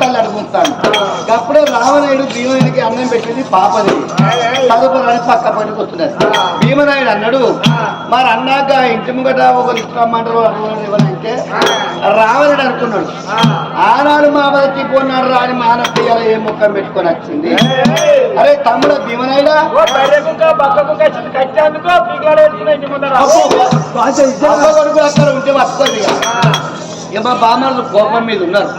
తల్లి అడుగుతాను. అప్పుడే రావణుడు భీమనాయుడికి అన్నం పెట్టింది పాపది చదువుకోవాలని పక్క పనికి వస్తున్నది భీమనాయుడు అన్నాడు మరి అన్నాక ఇంటి ముంగట ఒకరు ఇష్టమంటారు ఎవరంటే రావణుడు అనుకున్నాడు. ఆనాడు మా బతికి పోన్నాడు రాని మానవ తీయాల ఏ ముఖం పెట్టుకొని వచ్చింది. అరే తమ్ముడు భీమనాయుడా అక్కడ ఉంటే పట్టుకోండి ఏమో బామ్మలు కోపం మీద ఉన్నారు.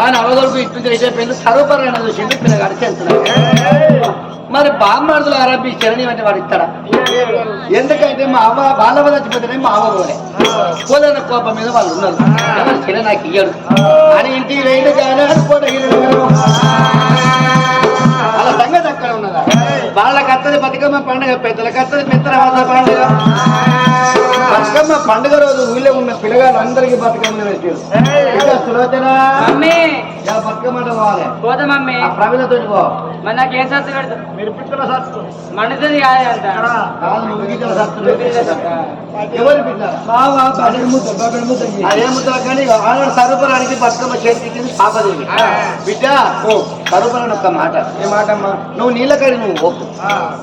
ఆయన అవగలకు ఇట్టు అయిపోయింది సర్వపరమైన చూసింది పిల్లగాడు చెందుతున్నాడు మరి బామ్మర్దులు ఆరంభించారని ఇవన్నీ వాడు ఇస్తాడా? ఎందుకంటే మా అవ్వ బాలవ చచ్చిపోతేనే మా అవ్వ పోలే. కోపం మీద వాళ్ళు ఉన్నారు. ఎవరు నాకు ఇయ్యడు అని ఇంటికి వేయడు కానీ కోట సంగతి అక్కడ ఉన్నదా? వాళ్ళకి అత్తది బతుకమ్మ పండుగ పెద్దలకు అత్తది పెద్దల పండుగ. బతుకమ్మ పండుగ రోజు ఊళ్ళో ఉన్న పిల్లగాళ్ళు అందరికి బతుకమ్మ పెట్టారు సులోచన. బతుకమ్మ పోవాలి. ప్రమిదతో పో. మరి నాకు ఏం సత్తు పెడతా పిక్కల సత్తు నువ్వు ఎవరు పిల్ల అదే ముద్ద కానీ ఆనాడు సరుపరానికి బతుకమ్మ చేతికి పాపదేవి బిడ్డ సరుపరాని ఒక్క మాట. ఏ మాట అమ్మా నువ్వు నీళ్ళకడి నువ్వు ఒప్పు.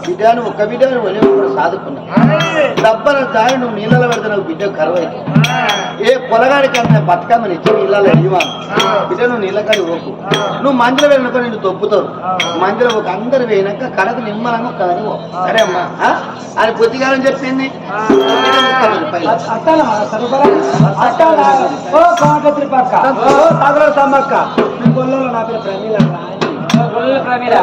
బిడ్డ నువ్వు ఒక్క బిడ్డ నువ్వు ఒలే కూడా సాదుకున్నా డబ్బల దారి నువ్వు నీళ్ళలో పెడితే నువ్వు బిడ్డ కరువు అయితే ఏ పొలగాడికి అన్న బతుకమ్మని ఇచ్చి నీళ్ళలో ఇవ్వాలి బిడ్డ నువ్వు నీళ్ళకాడి ఓకు నువ్వు మందిలో వెళ్ళినప్పుడు నిన్ను తొప్పుతారు మందిలో ఒక అందరు వేయినాక కడకు నిమ్మలంగా కదని ఓ సరే అమ్మా? అది పొద్దుగాలని చెప్పింది ముప్పై రూపాయలు. గొల్లు ప్రమీల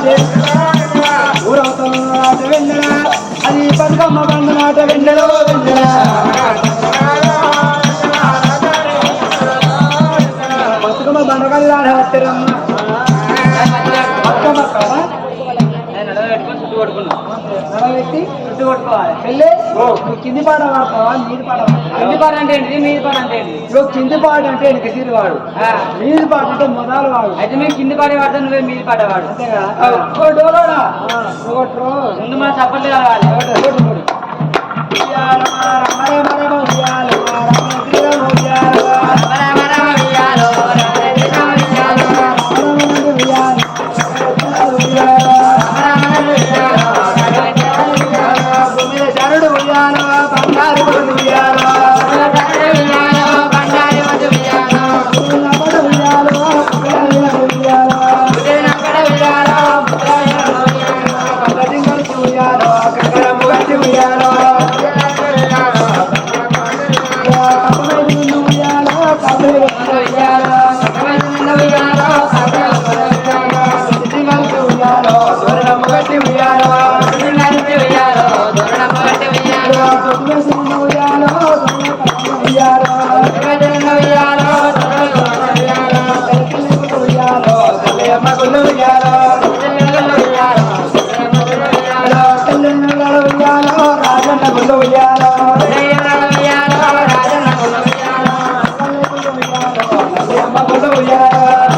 అది నువ్వు కింది పాట వాడతావా మీది పాట? కింది పాట అంటే మీది పాట అంటే నువ్వు కింది పాట అంటే వాడు. మీది పాట అంటే మొదలు వాడు. అయితే మేము కింది పాట వాడతాం నువ్వే మీది పాట వాడు అంతే కదా? ముందు చప్పట్లు కావాలి. Yang bagus.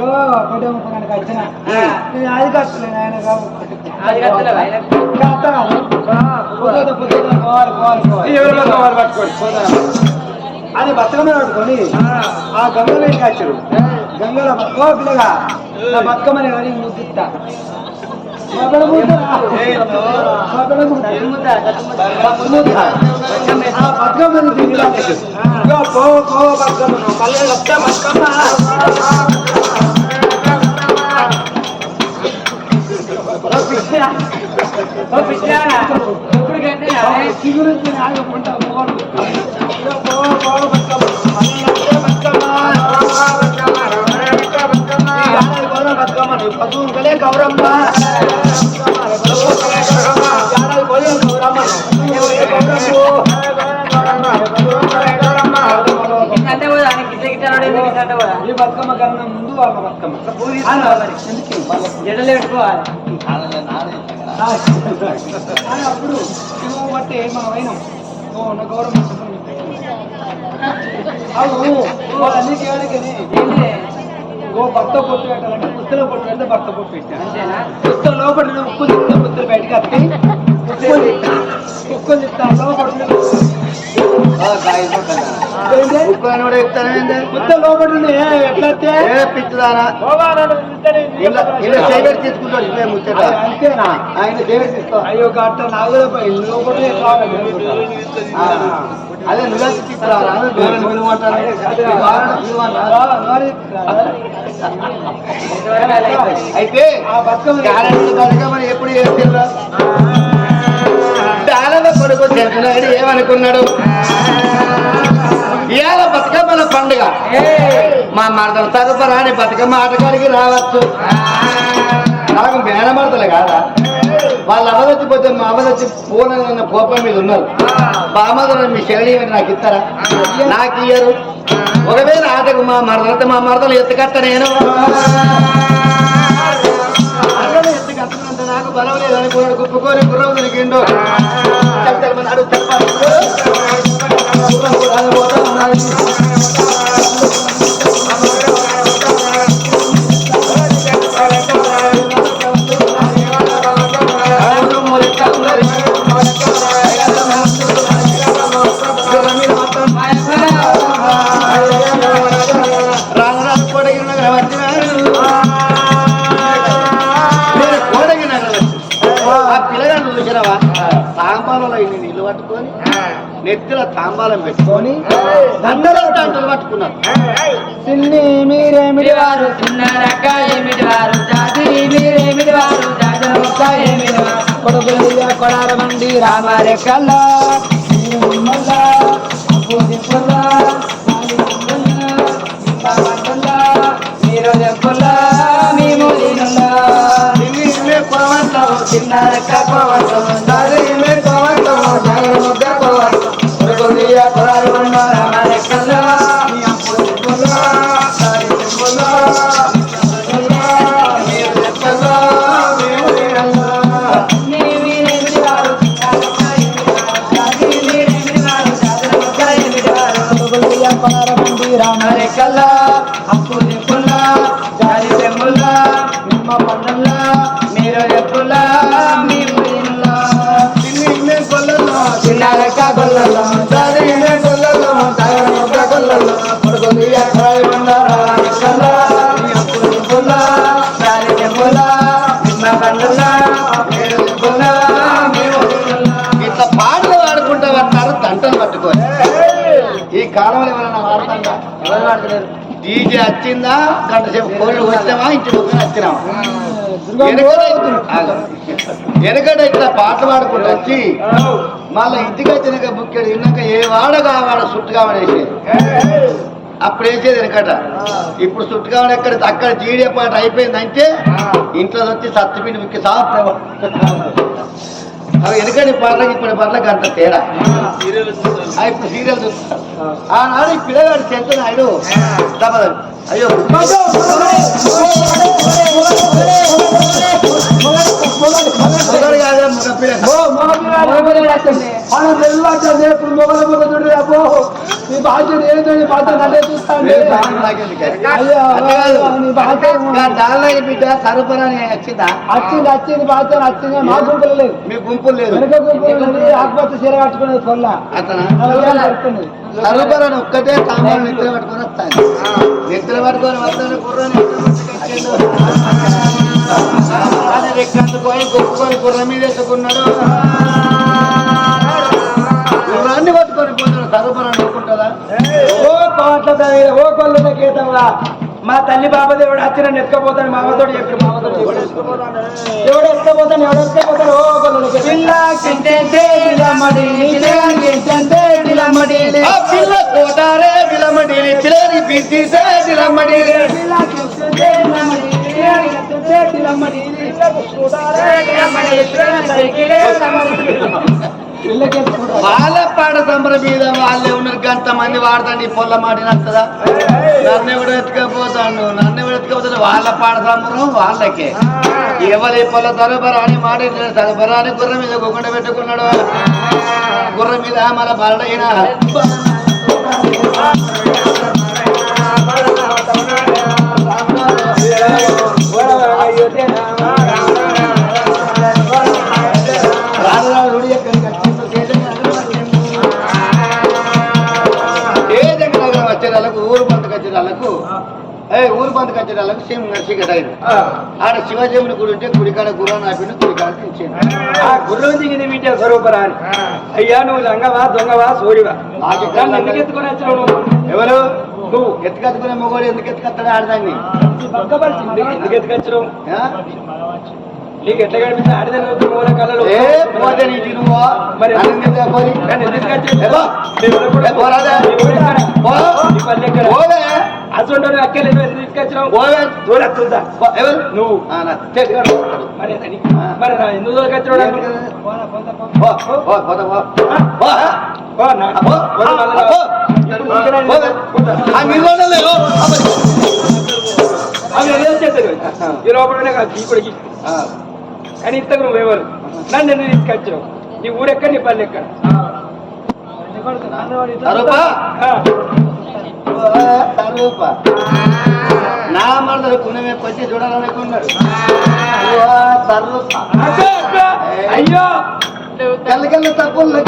అయ్యో ఒకటే ముప్పడానికి వచ్చిన నేను అది ఆయన. బతుకమ్మ పట్టుకొని ఆ. గంగలో కాచారు? గంగలో ఓ పిల్లగా నా బతుకమ్మని కానీ ముద్దిస్తా? మొదలు ముద్ద. మొదలు ముద్ద. తల్లి ముద్ద, తల్లి ముద్ద. ఆ బతుకమ్మని తిరిగి ఇగో పో పో బతుకమ్మ. మళ్ళీ బతుకమ్మ. ఓ అంటే కూడా ఈ బతుకమ్మ కన్నా ముందు వాళ్ళ బతుకమ్మ. జడలు పెట్టుకోవాలి కానీ అప్పుడు ఇవ్వ బట్టి మనం అయినాం? ఓ నా గౌరవం అవును అన్ని చేయడానికని ఓ భర్త పొట్టు పెట్టాలంటే పుస్తలో పొట్టు పెడితే భర్త పొట్టు. పెట్టాను అంతేనా? పుస్త లోపల ఉప్పు తిప్పితే పుస్తలు బయటకు వస్తాయి ఉప్పు ఉప్పు తిప్తాను లోపల ఉక్కుని కూడా ఎట్లా పిచ్చిదానా. ఇలా చేయబెట్టి తీసుకుంటాడు ఇవే ముచ్చట అంతేనా? ఆయన అయ్యో గట్ట లోపల అదే నువ్వే తీసుకురారా అయిపోయింది. అయితే ఎప్పుడు కొడుకు ఏమనుకున్నాడు? ఇవాళ బతుకమ్మల పండుగ. మా మా మరదల రాని బతుకమ్మ ఆటగాడికి రావచ్చు. నాకు మేనమరదలు కాదా? వాళ్ళు అవదచ్చిపోతే మా అవదచ్చి పూన కోపం మీద ఉన్నారు. బామదలు మీ శరణి నాకు ఇస్తారా? నాకు ఇయ్యరు. ఒకవేళ ఆటకు మా మరదలతో మా మరదలు ఎత్తుకట్ట నేను. మరదలు నాకు బలం లేదని కూడా గుప్పుకొని గుర్రం చెప్పాలి గుర్రం నెత్తిలో తాంబాలం పెట్టుకొని దండలో దండలు పట్టుకున్నారు. సిన్ని మీరేమిటి వారు చిన్నరక్క ఏమిటి వారు? జాతి మీరేమిటి వారు జాజరక్క ఏమిటి వారు? కొడుకుల కొడాల మండి రామారెక్కల్ల మీరు చెప్పుల్లా మేము చిన్నారక్క వారు మండి రామ రామారెక్కల్లో అప్పు చెప్పుల్లా జాతి చెప్పుల్లా నిమ్మ మీరు చెప్పుల్లా ఎవరైనా ఎవరు వాడతలేరు? డీజే వచ్చిందా గంట సేపు కోళ్ళు వచ్చామా ఇంటి ముగ్గురు వచ్చినామా వెనకట ఇట్లా పాటలు పాడుకుంటూ వచ్చి మళ్ళీ ఇంటికి వచ్చినాక బుక్కెడు విన్నాక ఏ వాడగా వాడ సుట్టుగా వాడేసేది అప్పుడు వేసేది వెనకట. ఇప్పుడు సుట్టుగా ఎక్కడ? అక్కడ జీడియ పాట అయిపోయిందంటే ఇంట్లో వచ్చి సత్తుపిండి ముక్కి సాపు. అవి వెనకటి పాటలకి ఇప్పటి పాటలకు అంత తేడా ఇప్పుడు సీరియల్ చూస్తారు ఆనాడు ఈ పిల్లగాడు చెంత నాయుడు దబదలు. అయ్యో మొదలు కాదా మగ పిల్ల ఇప్పుడు మొగల మొగ చూడు అబ్బో నీ బాధ్యత ఏంటో నీ బాధ్యత నన్నే చూస్తాను దానిలాగే బిడ్డ సరఫరాని వచ్చిందా వచ్చింది వచ్చింది బాధ్యత వచ్చింది మా గుంపులు లేదు మీ గుంపులు లేదు వెనక గుంపులు లేదు ఆకుపచ్చ చీర కట్టుకునేది పొల్ల సరఫరాని ఒక్కటే సాంబార్ నిద్ర పట్టుకొని వస్తాను నిద్ర పట్టుకొని వస్తాను అది రెక్కందుకొని గొప్పకొని గుర్రం మీద వేసుకున్నాడు నవ్వుకుంటుందా ఓ కొల్ల కేతంగా మా తల్లి బాబదేవుడు వచ్చి నన్ను ఎత్తుకపోతాను మామతో చెప్పి మామతో ఎవడు ఎత్తుకపోతాను ఎవడు ఎత్తుకపోతాను ఓ గొల్లలు పిల్ల కింటే విలమడి కింటే విలమడి పిల్ల కోటారే విలమడిలి పిల్లని పిచ్చిసే విలమడిలి పిల్ల కింటే విలమడి విలమడి వాళ్ళ పాడ సంబర మీద వాళ్ళే కొంతమంది మంది వాడతాండి ఈ పొల్ల మాడినస్తుందా నన్ను ఎవడు ఎత్తుకపోతాడు నన్ను ఎవడు ఎత్తుకపోతాడు వాళ్ళ పాడ సంబరం వాళ్ళకే ఎవరి పొల్ల తరబరా అని మాట తరబరా అని గుర్రం మీద గుండ పెట్టుకున్నాడు గుర్రం మీద మన బలడైన రాజరాజుడు ఏ ఊరు బంధుకు వచ్చేదాలకు సేమ్ నర్సిగట్ అయింది ఆడ శివజముని గుడి ఉంటే గుడికాడ గుర్రం ఆపిన గుడికాడ తెచ్చింది ఆ. గుర్రం దిగింది వీటి స్వరూపరా అని అయ్యా నువ్వు లంగవా దొంగవా సోడివా నాకు నన్ను ఎందుకు ఎత్తుకొని వచ్చినావు నువ్వు? ఎవరు? నువ్వు ఎత్తుకత్తుకునే మొగోడు ఎందుకు ఎత్తుకత్తాడు ఆడదాన్ని. ఎందుకు ఎత్తుకొచ్చినావు ఆ? నీకు ఎట్లా కనిపిస్తుంది? మూల కళలు ఏ పోతే నీ తినువో మరి. అసలు అక్కలే నువ్వు ఎందుకు తీసుకొచ్చినావు. దూరత్తుందా నువ్వు. మరి మరి నా ఎందుకు చేస్తారు. ఈ ఆ, కానీ ఇంతకు నువ్వు ఎవరు? నన్ను ఎందుకు తీసుకొచ్చినావు? నీ ఊరెక్కడ నీ పల్లె ఎక్కడ? నా మరదలు పుణ్యమే వచ్చి చూడాలనుకున్నాడు. అయ్యో! కళ్ళకల్ల తప్పులు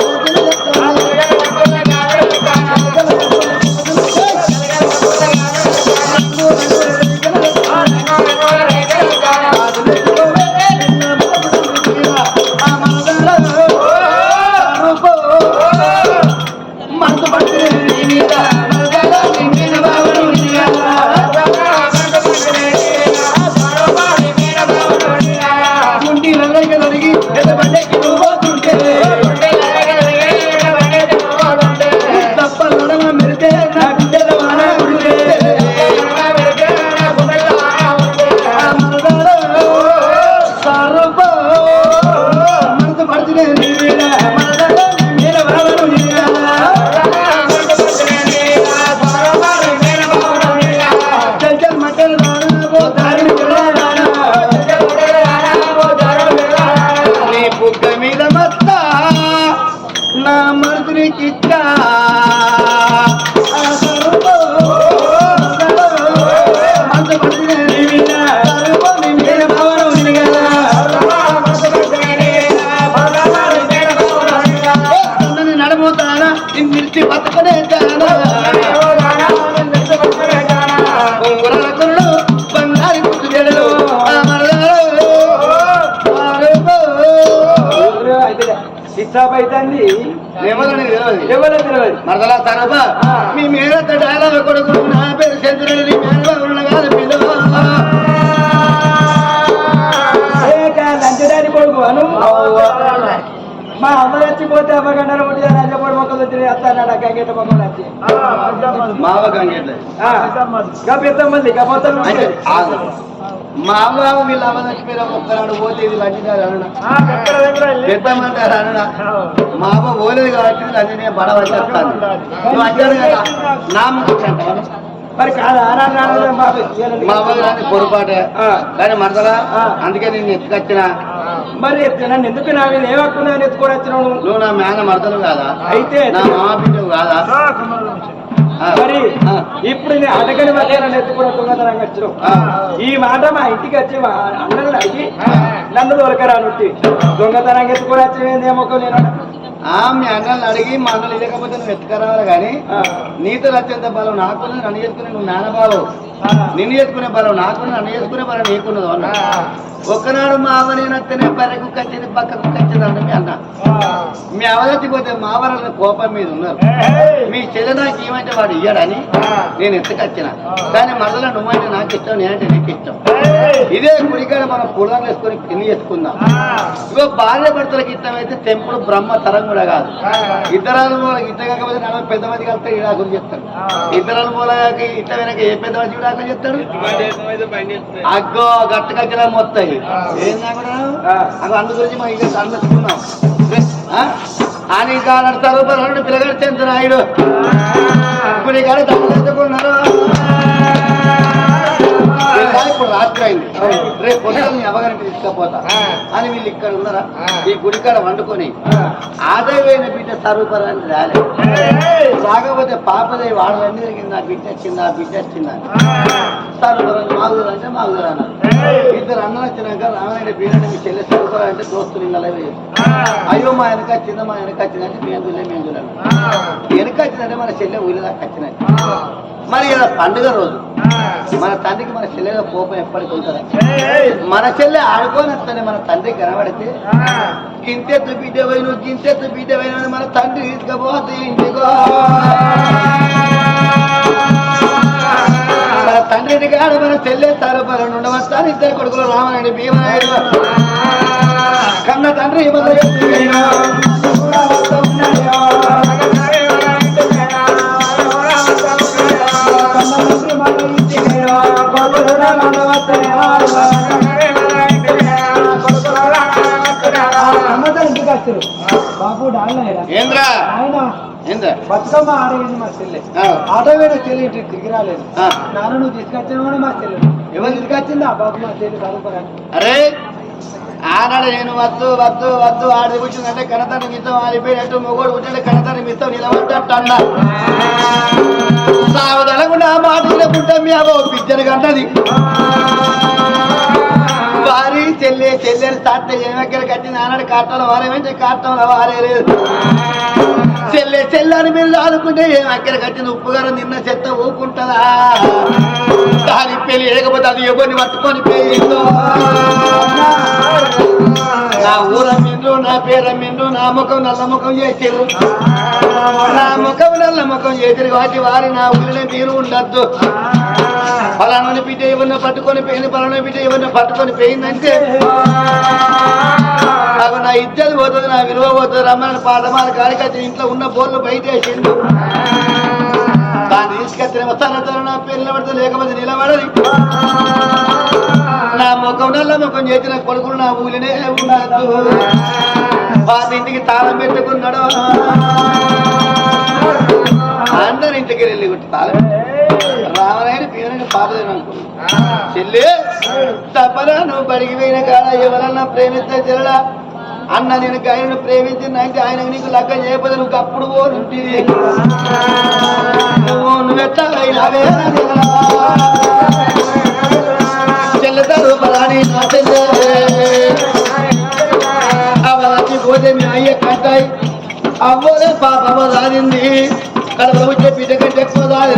ఎవరో తెలియదు మరదలా తరబా. మీ మేనత్త డాల కొడుకు నా పేరు చంద్రుడు నీ మేనబాబులను కాదు పిలువ. లంచడాని కొడుకు అను? మా అమ్మ చచ్చిపోతే అమ్మగంటారు ఉంటే రాజపడి మొక్కలు వచ్చి వస్తాడు గంగెట్ట మొక్కలు వచ్చి. మావ గంగెట్ల. గా పెద్ద మంది గా మొత్తం అంటే ఆగు. మా అమ్మ వీళ్ళ అమ్మ చచ్చిపోయిన ఒక్కనాడు పోతే ఇది లంచినారు అన్న అన్న మా అమ్మ పోలేదు కాబట్టి లంచి నేను నువ్వు వచ్చాను కదా నా మరి కాదా మా అమ్మ కానీ పొరపాటే. కానీ మరదలా ఆ. అందుకే నేను ఎత్తుకొచ్చిన మరి నన్ను ఎందుకు నా మీద ఏమక్కున్నా ఎత్తుకొని వచ్చినావు? నువ్వు? నా మేన మరదలు కాదా? అయితే నా మామ బిడ్డవు కాదా. మరి. ఇప్పుడు నేను అడగని నన్ను ఎత్తుకున్న దొంగతనంగా వచ్చినావు. ఈ మాట మా ఇంటికి వచ్చి మా అన్నలు అడిగి నన్ను దొరకరానుట్టి దొంగతనంగా ఎత్తుకొని వచ్చినేమో నేను ఆ మీ అన్నల్ని అడిగి మా అన్నలు లేకపోతే నువ్వు ఎత్తుకరావాలి కానీ. నీతో వచ్చేంత బలం? నాకున్నది నన్ను చేసుకునే నువ్వు నాన్నబావు నిన్ను చేసుకునే బలం నాకున్నది నన్ను చేసుకునే బలం నీకున్నది అన్న. ఒకనాడు మా అవ్వ నేను వస్తేనే బర్రెకు కచ్చింది పక్కకు కచ్చింది అంటే మీ అన్న. మీ అవలతి పోతే మా కోపం మీద ఉన్నారు. మీ చెల్లె నాకు ఏమంటే వాడు ఇయ్యాడని నేను ఎత్తుకొచ్చిన. కానీ మరల నువ్వంటే నాకు ఇష్టం నేనంటే నీకు ఇష్టం. ఇదే గుడికాడ మనం పులాలు వేసుకొని పెళ్ళి చేసుకుందాం. ఇగో భార్య భర్తలకు ఇష్టం అయితే తెంపుడు బ్రహ్మ తరం కూడా కాదు. ఇద్దరాలు మూలకి ఇట్ట కాకపోతే నలభై పెద్ద మంది కలిస్తే విడాకులు చెప్తాడు ఇద్దరాలు మూలకి ఇట్ట వెనక ఏ పెద్ద మంది విడాకులు చెప్తాడు అగ్గో గట్టు కట్టిన మొత్తాయి. ఏందా కూడా అవి అందు గురించి మనం ఇక సందర్శిస్తున్నాం అని కానడతారు పనులు పిల్లగాడు చెందిన నాయుడు ఇప్పుడు ఈ కాడ తప్పుకున్నారు ఇప్పుడు రాత్రి అయింది. రేపు పొద్దున నీ అవగారికి తీసుకపోతా. అని వీళ్ళు ఇక్కడ ఉన్నారా? ఈ గుడికాడ వండుకొని ఆదాయమైన బిడ్డ సరూపరాన్ని రాలేదు రాకపోతే పాపదే వాడలన్నీ జరిగింది నా బిడ్డ వచ్చింది? నా బిడ్డ వచ్చింది? అని సరూపరాన్ని మాగుదరు అంటే మాగుదరు అన్నారు ఇద్దరు అన్న వచ్చినాక రామాయణ బీరని మీ చెల్లె సరూపరా అంటే దోస్తులు ఇంకా అయ్యో మా వెనక వచ్చిందా? మా వెనక వచ్చిందంటే మేము చూడాలి వెనక వచ్చిందంటే మన చెల్లె ఊరి దాకా వచ్చినట్టు. మరి ఇలా పండుగ రోజు. మన తండ్రికి మన చెల్లెల కోపం ఎప్పటికి ఉంటుంది. మన చెల్లె ఆడుకొని వస్తుంది మన తండ్రి కనబడితే. గింతెత్తు బిడ్డ పోయిన గింతెత్తు బిడ్డ మన తండ్రి తీసుకపోతే ఇంటికో. మన తండ్రిని కాదు మన చెల్లె తరపరను ఉండవస్తాను ఇద్దరు కొడుకులు రామనాయుడు భీమనాయుడు. కన్న తండ్రి మన ఏంద్రా? ఆయన ఏంద్రా? బతుకమ్మ ఆడవేది మా చెల్లె. ఆ. ఆడవేద చెల్లి ఇంటికి తిరిగి రాలేదు ఆ. నాన్న నువ్వు తీసుకొచ్చిన మా చెల్లె. ఎవరు తీసుకొచ్చింది ఆ బాబు మా చెల్లి కలుపురాని అరే ఆనాడు నేను వద్దు వద్దు వద్దు ఆడి కూర్చుందంటే కనతాన్ని మిత్తం ఆడిపోయినట్టు మొగోడు కూర్చుంటే కనతాన్ని మిత్తం నిలబడ్డట్టు అన్న సావదనకుండా ఆ మాట వినకుంటే మీ అవ్వ పిచ్చరు కన్నది. వారి చెల్లె చెల్లెలు తాత ఏమక్కడ కట్టింది ఆనాడు కాటంలో వారేమంటే కాటంలో వారేలేదు చెల్లె చెల్లని మీరు ఆదుకుంటే ఏమక్కడ కట్టిన ఉప్పుగారు నిన్న చెత్త ఊకుంటుందా? దాని పెళ్ళి లేకపోతే అది ఎవరిని పట్టుకొని పోయిందో? నా ఊర మిండు నా పేర మిండు నా ముఖం నల్ల ముఖం చేసిరు నా ముఖం నల్ల ముఖం చేసిరు కాబట్టి వారి నా ఊరిలో మీరు ఉండద్దు. పలానా బిడ్డ ఎవరినో పట్టుకొని పోయింది పలానా బిడ్డ ఎవరినో పట్టుకొని పోయిందంటే? నాకు నా ఇద్దరు పోతుంది నా విలువ పోతుంది రమ్మని పాదమాల కాడికి ఇంట్లో ఉన్న బోర్లు బయట వేసిండు. దాన్ని తీసుకొచ్చిన వస్తానంటారు నా పేరు నిలబడితే లేకపోతే నిలబడదు నా ముఖం నల్ల ముఖం చేసిన కొడుకులు నా ఊలినే ఉండద్దు వాళ్ళ ఇంటికి తాళం పెట్టుకున్నాడు. అందరి ఇంటికి వెళ్ళి కొట్టి తాళం చెల్లి తప్పరాను బడికి పోయిన కాడ ఎవరన్నా ప్రేమిస్తే చెల్లడా అన్న నేను ఆయనను ప్రేమించినైతే ఆయన నీకు లగ్గ చేయబోదు నువ్వు అప్పుడు ఓ నుంటిది నువ్వు నువ్వెత్తా చెల్లతారు బలాని నా పోతే మీ అవ్వలే పాపమ్మ కడప వచ్చే బిడ్డ కంటే ఎక్కువ దాని